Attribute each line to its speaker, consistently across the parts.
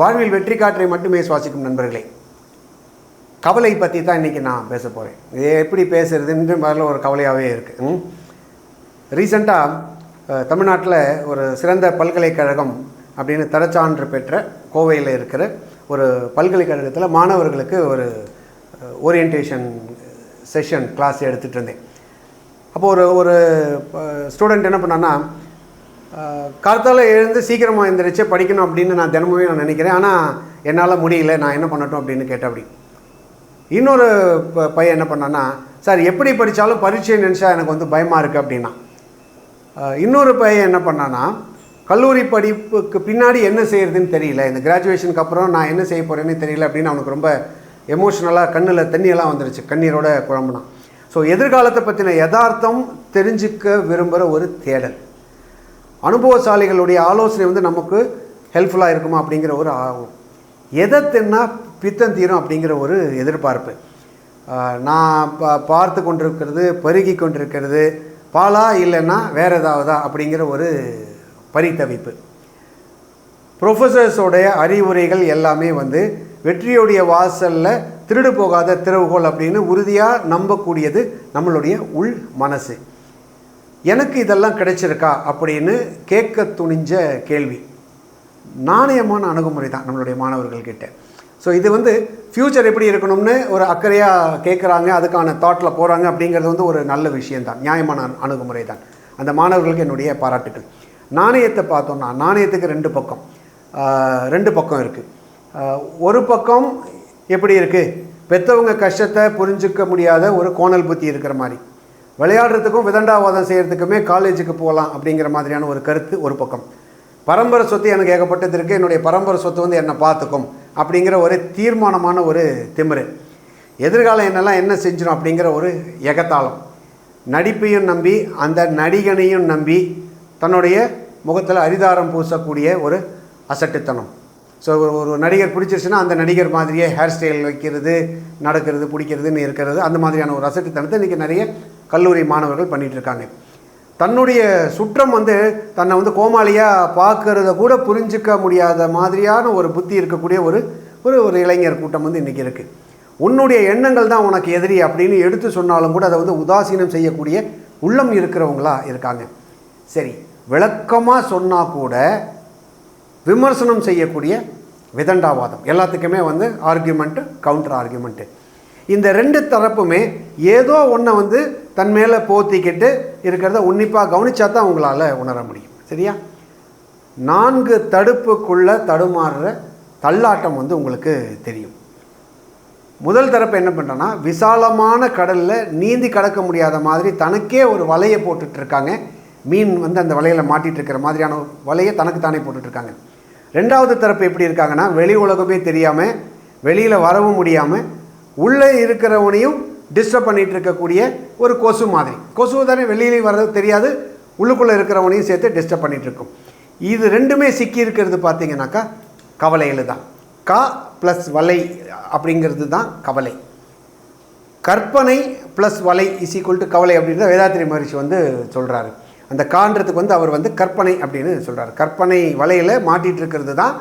Speaker 1: வாழ்வில் வெற்றி காற்றை மட்டுமே சுவாசிக்கும் நண்பர்களே. கவலை பற்றி தான் இன்றைக்கி நான் பேச போகிறேன் இது எப்படி பேசுகிறதுன்ற மாதிரில ஒரு கவலையாகவே இருக்குது ரீசண்டாக தமிழ்நாட்டில் ஒரு சிறந்த பல்கலைக்கழகம் அப்படின்னு தரச்சான்று பெற்ற கோவையில் இருக்கிற ஒரு பல்கலைக்கழகத்தில் மாணவர்களுக்கு ஒரு ஓரியன்டேஷன் செஷன் கிளாஸ் எடுத்துகிட்டு இருந்தேன். அப்போது ஒரு ஒரு ஸ்டூடெண்ட் என்ன பண்ணான்னா காலத்தால் எழுந்து சீக்கிரமாக எழுந்திரிச்சு படிக்கணும் அப்படின்னு நான் தினமுமே நான் நினைக்கிறேன். ஆனால் என்னால் முடியல. நான் என்ன பண்ணட்டும் அப்படின்னு கேட்டேன் அப்படி இன்னொரு ப- பையன் என்ன பண்ணான்னா சார் எப்படி படித்தாலும் பரீட்சை நினச்சா எனக்கு வந்து பயமாக இருக்குது அப்படின்னா. இன்னொரு பையன் என்ன பண்ணான்னா கல்லூரி படிப்புக்கு பின்னாடி என்ன செய்கிறதுன்னு தெரியல. இந்த கிராஜுவேஷனுக்கு அப்புறம் நான் என்ன செய்ய போகிறேன்னு தெரியல அப்படின்னு அவனுக்கு ரொம்ப எமோஷ்னலாக கண்ணில் தண்ணியெல்லாம் வந்துருச்சு. கண்ணீரோட குழம்புனான். ஸோ எதிர்காலத்தை பற்றின யதார்த்தம் தெரிஞ்சுக்க விரும்புகிற ஒரு தேடல். அனுபவசாலிகளுடைய ஆலோசனை வந்து நமக்கு ஹெல்ப்ஃபுல்லாக இருக்குமா அப்படிங்கிற ஒரு ஆகும் எதை தின்னா பித்தம் தீரும் அப்படிங்கிற ஒரு எதிர்பார்ப்பு. நான் பா பார்த்து கொண்டிருக்கிறது பருகி கொண்டிருக்கிறது பாலா இல்லைன்னா வேறு ஏதாவதா அப்படிங்கிற ஒரு பரித்தவிப்பு ப்ரொஃபஸர்ஸோடைய அறிவுரைகள் எல்லாமே வந்து வெற்றியுடைய வாசலில் திருடு போகாத திறவுகோல் அப்படின்னு உறுதியாக நம்பக்கூடியது நம்மளுடைய உள் மனசு. எனக்கு இதெல்லாம் கிடைச்சிருக்கா அப்படின்னு கேட்க துணிஞ்ச கேள்வி. நாணயமான அணுகுமுறை தான் நம்மளுடைய மாணவர்கள்கிட்ட. ஸோ இது வந்து ஃப்யூச்சர் எப்படி இருக்கணும்னு ஒரு அக்கறையாக கேட்குறாங்க அதுக்கான தாட்டில் போகிறாங்க அப்படிங்கிறது வந்து ஒரு நல்ல விஷயந்தான் நியாயமான அணுகுமுறை தான். அந்த மாணவர்களுக்கு என்னுடைய பாராட்டுகள் நாணயத்தை பார்த்தோம்னா நாணயத்துக்கு ரெண்டு பக்கம். ரெண்டு பக்கம் இருக்குது ஒரு பக்கம் எப்படி இருக்குது பெற்றவங்க கஷ்டத்தை புரிஞ்சுக்க முடியாத ஒரு கோணல் புத்தி இருக்கிற மாதிரி. விளையாடுறதுக்கும் விதண்டாவாதம் செய்கிறதுக்குமே காலேஜுக்கு போகலாம் அப்படிங்கிற மாதிரியான ஒரு கருத்து ஒரு பக்கம். பரம்பரை சொத்து எனக்கு ஏகப்பட்டது இருக்குது என்னுடைய பரம்பரை சொத்து வந்து என்னை பார்த்துக்கும் அப்படிங்கிற ஒரு தீர்மானமான ஒரு திமிரு. எதிர்காலம் என்னெல்லாம் என்ன செஞ்சிடும் அப்படிங்கிற ஒரு எகத்தாளம் நடிப்பையும் நம்பி அந்த நடிகனையும் நம்பி தன்னுடைய முகத்தில் அரிதாரம் பூசக்கூடிய ஒரு அசட்டுத்தனம். ஸோ ஒரு நடிகர் பிடிச்சிருச்சுன்னா அந்த நடிகர் மாதிரியே ஹேர் ஸ்டைல் வைக்கிறது நடக்கிறது பிடிக்கிறதுன்னு இருக்கிறது அந்த மாதிரியான ஒரு அசட்டுத்தனத்தை இன்றைக்கி நிறைய கல்லூரி மாணவர்கள் பண்ணிகிட்ருக்காங்க தன்னுடைய சுற்றம் வந்து தன்னை வந்து கோமாளியாக பார்க்கறத கூட புரிஞ்சிக்க முடியாத மாதிரியான ஒரு புத்தி இருக்கக்கூடிய ஒரு ஒரு ஒரு இளைஞர் கூட்டம் வந்து இன்றைக்கி இருக்குது உன்னுடைய எண்ணங்கள் தான் உனக்கு எதிரி அப்படின்னு எடுத்து சொன்னாலும் கூட அதை வந்து உதாசீனம் செய்யக்கூடிய உள்ளம் இருக்கிறவங்களா இருக்காங்க. சரி விளக்கமாக சொன்னால் கூட விமர்சனம் செய்யக்கூடிய விதண்டாவாதம். எல்லாத்துக்குமே வந்து ஆர்கியூமெண்ட்டு கவுண்டர் ஆர்கியூமெண்ட்டு இந்த ரெண்டு தரப்புமே ஏதோ ஒன்றை வந்து தன் மேலே போத்திக்கிட்டு இருக்கிறத உன்னிப்பாக கவனித்தா தான் உங்களால் உணர முடியும். சரியா? நான்கு தடுப்புக்குள்ளே தடுமாறுற தள்ளாட்டம் வந்து உங்களுக்கு தெரியும். முதல் தரப்பு என்ன பண்ணுறேன்னா விசாலமான கடலில் நீந்தி கடக்க முடியாத மாதிரி தனக்கே ஒரு வலையை போட்டுட்ருக்காங்க. மீன் வந்து அந்த வலையில் மாட்டிகிட்டு இருக்கிற மாதிரியான வலையை தனக்கு தானே போட்டுட்ருக்காங்க. ரெண்டாவது தரப்பு எப்படி இருக்காங்கன்னா வெளி உலகமே தெரியாமல் வெளியில் வரவும் முடியாமல் உள்ளே இருக்கிறவனையும் டிஸ்டர்ப் பண்ணிட்டு இருக்கக்கூடிய ஒரு கொசு மாதிரி. கொசு தானே வெளியிலே வர்றது தெரியாது உள்ளுக்குள்ளே இருக்கிறவனையும் சேர்த்து டிஸ்டர்ப் பண்ணிகிட்ருக்கும் இது ரெண்டுமே சிக்கி இருக்கிறது பார்த்தீங்கன்னாக்கா கவலையில் தான். கா ப்ளஸ் வலை அப்படிங்கிறது தான் கவலை. கற்பனை ப்ளஸ் வலை இஸ் ஈக்குவல் டு கவலை அப்படின்றத வேதாத்திரி மகரிஷி வந்து சொல்கிறாரு அந்த கான்றதுக்கு வந்து அவர் வந்து கற்பனை அப்படின்னு சொல்கிறார் கற்பனை வலையில் மாட்டிகிட்டு இருக்கிறது தான்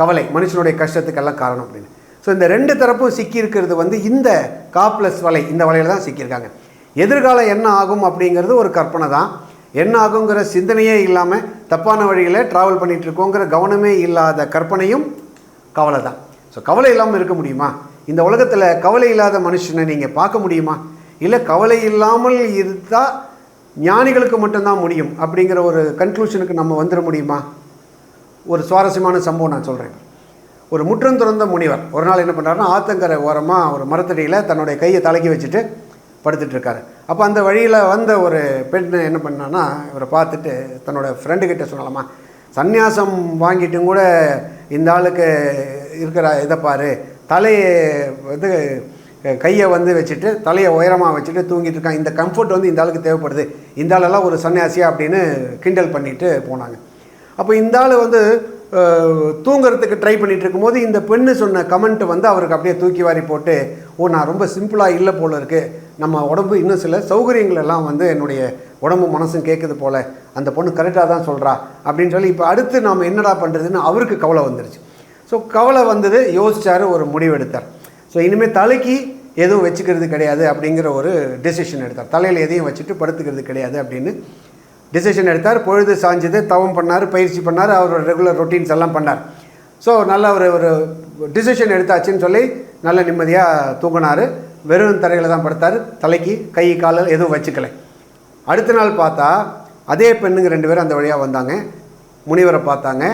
Speaker 1: கவலை. மனுஷனுடைய கஷ்டத்துக்கெல்லாம் காரணம் அப்படின்னு. ஸோ இந்த ரெண்டு தரப்பும் சிக்கியிருக்கிறது வந்து இந்த காப்ளஸ் வலை இந்த வலையில் தான் சிக்கியிருக்காங்க. எதிர்காலம் என்ன ஆகும் அப்படிங்கிறது ஒரு கற்பனை தான். என்ன ஆகுங்கிற சிந்தனையே இல்லாமல் தப்பான வழியில் ட்ராவல் பண்ணிகிட்ருக்கோங்கிற கவனமே இல்லாத கற்பனையும் கவலை தான். ஸோ கவலை இல்லாமல் இருக்க முடியுமா? இந்த உலகத்தில் கவலை இல்லாத மனுஷனை நீங்கள் பார்க்க முடியுமா? இல்லை கவலை இல்லாமல் இருந்தால் ஞானிகளுக்கு மட்டும்தான் முடியும் அப்படிங்கிற ஒரு கன்க்ளூஷனுக்கு நம்ம வந்துட முடியுமா? ஒரு சுவாரஸ்யமான சம்பவம் நான் சொல்கிறேன் ஒரு முற்றம் துறந்த முனிவர். ஒரு நாள் என்ன பண்ணுறாருன்னா ஆத்தங்கரை ஓரமாக ஒரு மரத்தடியில் தன்னுடைய கையை தலைக்கி வச்சுட்டு படுத்துட்டு இருக்காரு. அப்போ அந்த வழியில் வந்த ஒரு பெண் என்ன பண்ணான்னா இவரை பார்த்துட்டு தன்னோட ஃப்ரெண்டுக்கிட்ட சொல்லலாமா சந்நியாசம் வாங்கிட்டும் கூட இந்த ஆளுக்கு இருக்கிற இதை பாரு. தலையை இது கையை வந்து வச்சுட்டு தலையை உயரமாக வச்சுட்டு தூங்கிட்டு இருக்கான். இந்த கம்ஃபர்ட் வந்து இந்த ஆளுக்கு தேவைப்படுது. இந்த ஆளெல்லாம் ஒரு சன்னியாசியா அப்படின்னு கிண்டல் பண்ணிட்டு போனாங்க. அப்போ இந்த ஆள் வந்து தூங்குறதுக்கு ட்ரை பண்ணிட்டு இருக்கும்போது இந்த பெண்ணு சொன்ன கமெண்ட் வந்து அவருக்கு அப்படியே தூக்கி வாரி போட்டு ஓ நான் ரொம்ப சிம்பிளாக இல்லை போல இருக்கு. நம்ம உடம்பு இன்னும் சில சௌகரியங்கள் எல்லாம் வந்து என்னுடைய உடம்பு மனசும் கேட்குது போல. அந்த பொண்ணு கரெக்டாக தான் சொல்கிறா அப்படின்னு சொல்லி இப்போ அடுத்து நாம் என்னடா பண்ணுறதுன்னு அவருக்கு கவலை வந்துருச்சு. ஸோ கவலை வந்தது யோசிச்சாரு ஒரு முடிவு எடுத்தார் ஸோ இனிமேல் தலைக்கு எதுவும் வச்சுக்கிறது கிடையாது அப்படிங்கிற ஒரு டெசிஷன் எடுத்தார். தலையில் எதையும் வச்சுட்டு படுத்துக்கிறது கிடையாது அப்படின்னு டிசிஷன் எடுத்தார் பொழுது சாஞ்சது தவம் பண்ணார் பயிற்சி பண்ணார் அவரோட ரெகுலர் ரொட்டீன்ஸ் எல்லாம் பண்ணார். ஸோ நல்ல ஒரு ஒரு டிசிஷன் எடுத்தாச்சுன்னு சொல்லி நல்ல நிம்மதியாக தூங்கினார். வெறும் தரையில் தான் படுத்தார். தலைக்கு கை காலில் எதுவும் வச்சுக்கல. அடுத்த நாள் பார்த்தா அதே பெண்ணுங்க ரெண்டு பேரும் அந்த வழியாக வந்தாங்க. முனிவரை பார்த்தாங்க.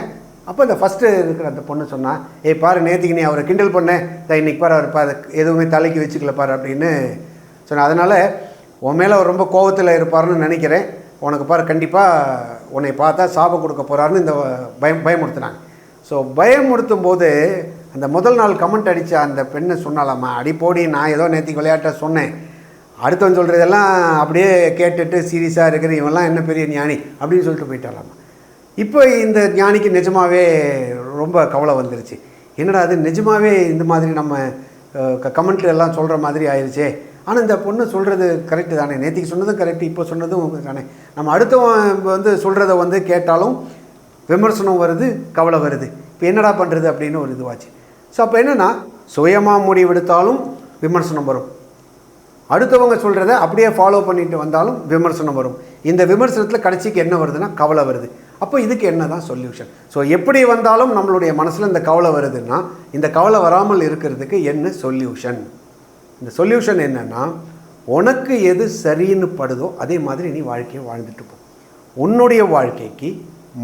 Speaker 1: அப்போ இந்த ஃபஸ்ட்டு இருக்கிற அந்த பொண்ணு சொன்னால் ஏய் பாரு நேற்றுக்கு நீ அவரை கிண்டல் பண்ணேன் தான் இன்னைக்கு பாரு அவர் பாரு எதுவுமே தலைக்கு வச்சுக்கல பாரு அப்படின்னு சொன்னேன் அதனால் உன் மேலே அவர் ரொம்ப கோவத்தில் இருப்பாருன்னு நினைக்கிறேன். உனக்கு பாரு கண்டிப்பாக உன்னை பார்த்தா சாபம் கொடுக்க போகிறாருன்னு இந்த பயம் பயமுறுத்தினாங்க. ஸோ பயமுறுத்தும் போது அந்த முதல் நாள் கமெண்ட் அடித்த அந்த பெண்ணை சொன்னாலாமா அடிப்போடி நான் ஏதோ நேற்றுக்கு விளையாட்ட சொன்னேன். அடுத்தவன் சொல்கிறதெல்லாம் அப்படியே கேட்டுட்டு சீரியஸாக இருக்கிற இவெல்லாம் என்ன பெரிய ஞானி? அப்படின்னு சொல்லிட்டு போயிட்டாலாமா இப்போ இந்த ஞானிக்கு நிஜமாகவே ரொம்ப கவலை வந்துருச்சு. என்னடா அது நிஜமாகவே இந்த மாதிரி நம்ம கமெண்ட்ல எல்லாம் சொல்கிற மாதிரி ஆயிடுச்சே ஆனால் இந்த பொண்ணு சொல்கிறது கரெக்டு தானே? நேற்றுக்கு சொன்னதும் கரெக்டு இப்போ சொன்னதும் தானே? நம்ம அடுத்தவன் வந்து சொல்கிறத வந்து கேட்டாலும் விமர்சனம் வருது கவலை வருது. இப்போ என்னடா பண்ணுறது அப்படின்னு ஒரு இதுவாச்சு. ஸோ அப்போ என்னென்னா சுயமாக முடிவெடுத்தாலும் விமர்சனம் வரும். அடுத்தவங்க சொல்கிறத அப்படியே ஃபாலோ பண்ணிட்டு வந்தாலும் விமர்சனம் வரும். இந்த விமர்சனத்தில் கடைசிக்கு என்ன வருதுன்னா கவலை வருது. அப்போ இதுக்கு என்ன தான் சொல்யூஷன் ஸோ எப்படி வந்தாலும் நம்மளுடைய மனசில் இந்த கவலை வருதுன்னா இந்த கவலை வராமல் இருக்கிறதுக்கு என்ன சொல்யூஷன் இந்த சொல்யூஷன் என்னென்னா உனக்கு எது சரின்னு படுதோ அதே மாதிரி நீ வாழ்க்கையை வாழ்ந்துட்டு போ. உன்னுடைய வாழ்க்கைக்கு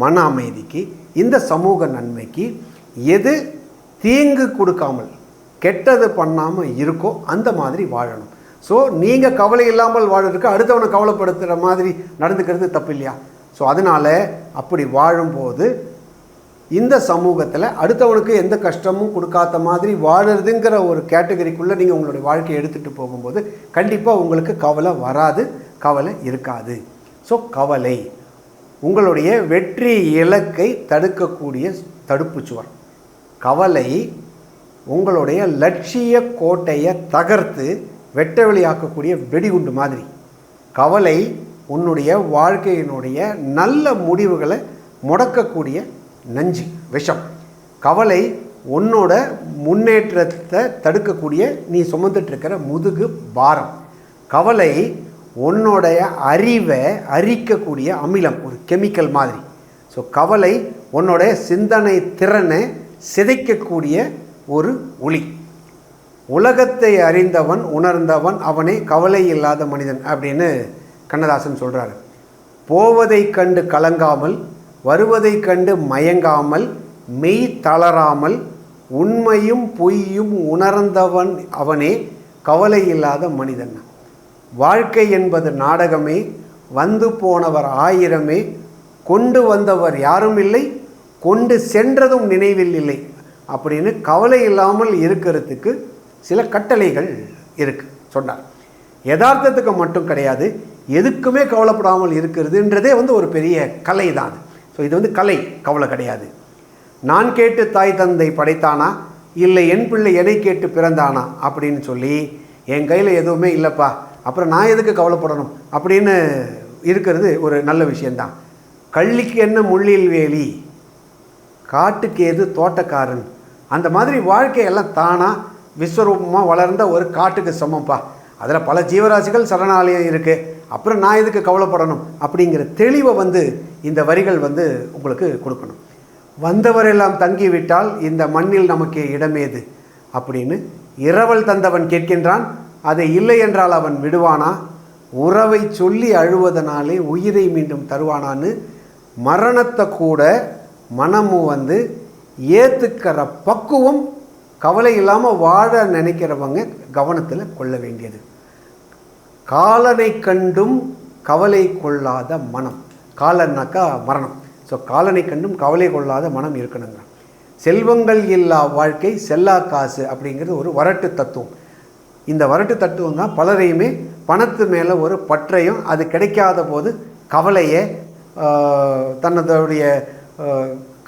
Speaker 1: மன அமைதிக்கு இந்த சமூக நன்மைக்கு எது தீங்கு கொடுக்காமல் கெட்டது பண்ணாமல் இருக்கோ அந்த மாதிரி வாழணும். ஸோ நீங்கள் கவலை இல்லாமல் வாழறதுக்கு அடுத்தவனை கவலைப்படுத்துகிற மாதிரி நடந்துக்கிறது தப்பு இல்லையா ஸோ அதனால் அப்படி வாழும்போது இந்த சமூகத்தில் அடுத்தவனுக்கு எந்த கஷ்டமும் கொடுக்காத மாதிரி வாழறதுங்கிற ஒரு கேட்டகரிக்குள்ளே நீங்கள் உங்களுடைய வாழ்க்கையை எடுத்துகிட்டு போகும்போது கண்டிப்பாக உங்களுக்கு கவலை வராது கவலை இருக்காது. ஸோ கவலை உங்களுடைய வெற்றி இலக்கை தடுக்கக்கூடிய தடுப்புச் சுவர். கவலை உங்களுடைய லட்சிய கோட்டையை தகர்த்து வெட்ட வெளியாக்கக்கூடிய வெடிகுண்டு மாதிரி. கவலை உன்னுடைய வாழ்க்கையினுடைய நல்ல முடிவுகளை முடக்கக்கூடிய நஞ்சு விஷம். கவலை உன்னோட முன்னேற்றத்தை தடுக்கக்கூடிய நீ சுமந்துட்டுருக்கிற முதுகு பாரம். கவலை உன்னுடைய அறிவை அரிக்கக்கூடிய அமிலம் ஒரு கெமிக்கல் மாதிரி. ஸோ கவலை உன்னுடைய சிந்தனை திறனை சிதைக்கக்கூடிய ஒரு ஒளி. உலகத்தை அறிந்தவன் உணர்ந்தவன் அவனே கவலை இல்லாத மனிதன் அப்படின்னு கண்ணதாசன் சொல்கிறாரு போவதை கண்டு கலங்காமல் வருவதைக் கண்டு மயங்காமல் மெய் தளராமல் உண்மையும் பொய்யும் உணர்ந்தவன் அவனே கவலை இல்லாத மனிதன். வாழ்க்கை என்பது நாடகமே வந்து போனவர் ஆயிரமே கொண்டு வந்தவர் யாரும் இல்லை கொண்டு சென்றதும் நினைவில் இல்லை அப்படின்னு கவலை இல்லாமல் இருக்கிறதுக்கு சில கட்டளைகள் இருக்கு சொன்னார். யதார்த்தத்துக்கு மட்டும் கிடையாது எதுக்குமே கவலைப்படாமல் இருக்கிறதுன்றதே வந்து ஒரு பெரிய கலை தான் ஸோ இது வந்து கலை கவலை கிடையாது. நான் கேட்டு தாய் தந்தை படைத்தானா? இல்லை என் பிள்ளை எதை கேட்டு பிறந்தானா? அப்படின்னு சொல்லி என் கையில் எதுவுமே இல்லைப்பா. அப்புறம் நான் எதுக்கு கவலைப்படணும்? அப்படின்னு இருக்கிறது ஒரு நல்ல விஷயந்தான் கள்ளிக்கு என்ன முள்ளில் வேலி? காட்டுக்கு எது தோட்டக்காரன்? அந்த மாதிரி வாழ்க்கையெல்லாம் தானாக விஸ்வரூபமாக வளர்ந்த ஒரு காட்டுக்கு சமம்ப்பா அதில் பல ஜீவராசிகள் சரணாலயம் இருக்குது அப்புறம் நான் எதுக்கு கவலைப்படணும்? அப்படிங்கிற தெளிவை வந்து இந்த வரிகள் வந்து உங்களுக்கு கொடுக்கணும். வந்தவரெல்லாம் தங்கிவிட்டால் இந்த மண்ணில் நமக்கு இடமேது? அப்படின்னு இரவல் தந்தவன் கேட்கின்றான். அதை இல்லை என்றால் அவன் விடுவானா? உறவை சொல்லி அழுவதனாலே உயிரை மீண்டும் தருவானான்னு மரணத்தை கூட மனமும் வந்து ஏற்றுக்கிற பக்குவம் கவலை இல்லாமல் வாழ நினைக்கிறவங்க கவனத்தில் கொள்ள வேண்டியது. காலனை கண்டும் கவலை கொள்ளாத மனம். காலன்னாக்கா மரணம். ஸோ காலனை கண்டும் கவலை கொள்ளாத மனம் இருக்கணுங்க செல்வங்கள் இல்லா வாழ்க்கை செல்லா காசு அப்படிங்கிறது ஒரு வரட்டு தத்துவம். இந்த வரட்டு தத்துவம் தான் பலரையுமே பணத்து மேலே ஒரு பற்றையும் அது கிடைக்காத போது கவலையை தன்னதுடைய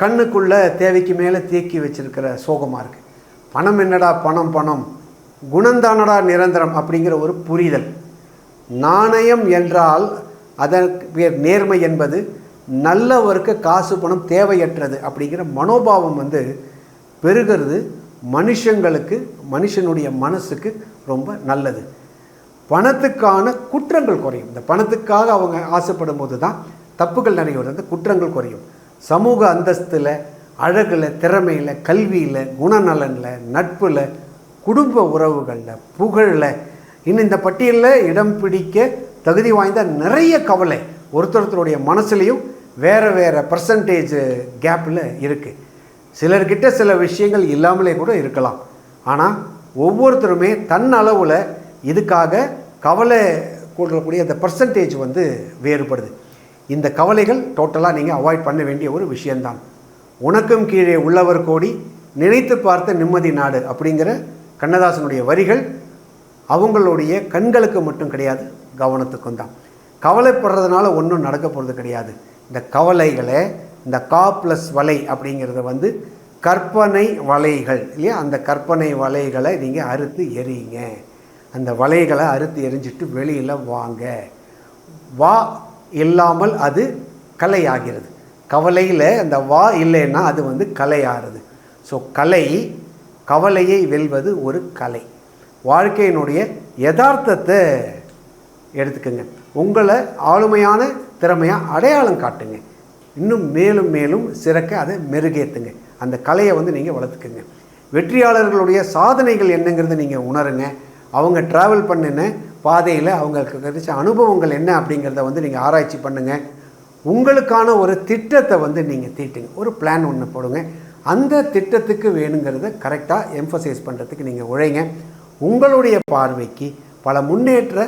Speaker 1: கண்ணுக்குள்ளே தேவைக்கு மேலே தேக்கி வச்சிருக்கிற சோகமாக இருக்குது பணம் என்னடா பணம் பணம்? குணந்தானடா நிரந்தரம் அப்படிங்கிற ஒரு புரிதல். நாணயம் என்றால் அதற்கு பேர் நேர்மை என்பது நல்லவருக்கு காசு பணம் தேவையற்றது அப்படிங்கிற மனோபாவம் வந்து பெருகிறது. மனுஷங்களுக்கு மனுஷனுடைய மனசுக்கு ரொம்ப நல்லது. பணத்துக்கான குற்றங்கள் குறையும். இந்த பணத்துக்காக அவங்க ஆசைப்படும் போது தான் தப்புகள் நிறைய வருது அந்த குற்றங்கள் குறையும். சமூக அந்தஸ்தில் அழகில் திறமையில் கல்வியில் குணநலனில் நட்பில் குடும்ப உறவுகளில் புகழில் இன்னும் இந்த பட்டியலில் இடம் பிடிக்க தகுதி வாய்ந்த நிறைய கவலை ஒருத்தருத்தருடைய மனசுலேயும் வேறு வேறு பர்சன்டேஜ் கேப்பில் இருக்குது சிலர்கிட்ட சில விஷயங்கள் இல்லாமலே கூட இருக்கலாம். ஆனால் ஒவ்வொருத்தருமே தன் அளவில் இதுக்காக கவலை கூடக்கூடிய அந்த பர்சன்டேஜ் வந்து வேறுபடுது. இந்த கவலைகள் டோட்டலாக நீங்கள் அவாய்ட் பண்ண வேண்டிய ஒரு விஷயந்தான் உனக்கும் கீழே உள்ளவர் கோடி நினைத்து பார்த்த நிம்மதி நாடு அப்படிங்கிற கண்ணதாசனுடைய வரிகள் அவங்களுடைய கண்களுக்கு மட்டும் கிடையாது கவனத்துக்கும் தான். கவலைப்படுறதுனால ஒன்றும் நடக்க போகிறது கிடையாது. இந்த கவலைகளை இந்த கா ப்ளஸ் வலை அப்படிங்கிறத வந்து கற்பனை வலைகள் இல்லையா? அந்த கற்பனை வலைகளை நீங்கள் அறுத்து எறியுங்க. அந்த வலைகளை அறுத்து எரிஞ்சிட்டு வெளியில் வாங்க. வா இல்லாமல் அது கலையாகிறது. கவலையில் அந்த வா இல்லைன்னா அது வந்து கலையாகிறது ஸோ கலை கவலையை வெல்வது ஒரு கலை. வாழ்க்கையினுடைய யதார்த்தத்தை எடுத்துக்கோங்க. உங்களை ஆளுமையான திறமையாக அடையாளம் காட்டுங்க. இன்னும் மேலும் மேலும் சிறக்க அதை மெருகேற்றுங்க அந்த கலையை வந்து நீங்கள் வளர்த்துக்குங்க. வெற்றியாளர்களுடைய சாதனைகள் என்னங்கிறத நீங்கள் உணருங்க. அவங்க ட்ராவல் பண்ணின பாதையில் அவங்களுக்கு கிடைச்ச அனுபவங்கள் என்ன அப்படிங்கிறத வந்து நீங்கள் ஆராய்ச்சி பண்ணுங்கள் உங்களுக்கான ஒரு திட்டத்தை வந்து நீங்கள் தீட்டுங்க. ஒரு பிளான் ஒன்று போடுங்க. அந்த திட்டத்துக்கு வேணுங்கிறத கரெக்டாக எம்ஃபசைஸ் பண்ணுறதுக்கு நீங்கள் உழைங்க. உங்களுடைய பார்வைக்கு பல முன்னேற்ற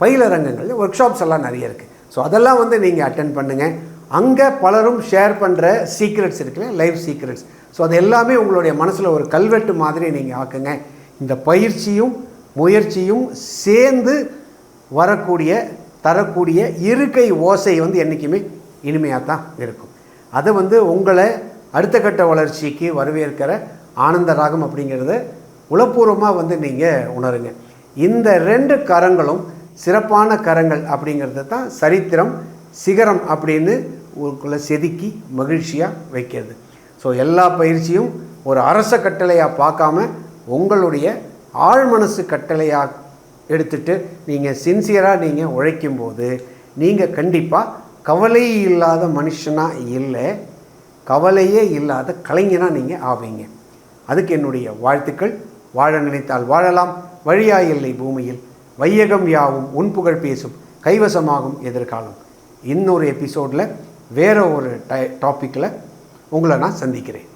Speaker 1: பயிலரங்கங்கள் ஒர்க் ஷாப்ஸ் எல்லாம் நிறைய இருக்குது ஸோ அதெல்லாம் வந்து நீங்கள் அட்டன் பண்ணுங்கள் அங்கே பலரும் ஷேர் பண்ணுற சீக்ரெட்ஸ் இருக்குல்ல லைஃப் சீக்ரெட்ஸ் ஸோ அது எல்லாமே உங்களுடைய மனசில் ஒரு கல்வெட்டு மாதிரி நீங்கள் ஆக்குங்க. இந்த பயிற்சியும் முயற்சியும் சேர்ந்து வரக்கூடிய தரக்கூடிய இருக்கை ஓசை வந்து என்றைக்குமே இனிமையாக தான் இருக்கும். அதை வந்து உங்களை அடுத்த கட்ட வளர்ச்சிக்கு வரவேற்கிற ஆனந்த ராகம் அப்படிங்கிறத உளப்பூர்வமாக வந்து நீங்கள் உணருங்க. இந்த ரெண்டு கரங்களும் சிறப்பான கரங்கள் அப்படிங்கிறது தான் சரித்திரம் சிகரம் அப்படின்னு உங்களுக்குள்ளே செதுக்கி மகிழ்ச்சியாக வைக்கிறது. ஸோ எல்லா பயிற்சியும் ஒரு அரச கட்டளையாக பார்க்காம உங்களுடைய ஆழ்மனசு கட்டளையாக எடுத்துட்டு நீங்கள் சின்சியராக நீங்கள் உழைக்கும்போது நீங்கள் கண்டிப்பாக கவலை இல்லாத மனுஷனாக இல்லை கவலையே இல்லாத கலைஞனாக நீங்கள் ஆவீங்க. அதுக்கு என்னுடைய வாழ்த்துக்கள். வாழ நினைத்தால் வாழலாம். வழியா இல்லை பூமியில். வையகம் யாவும் உன் புகழ் பேசும். கைவசமாகும் எதிர்காலம். இன்னொரு எபிசோடில் வேற ஒரு டை டாப்பிக்கில் உங்களை நான் சந்திக்கிறேன்.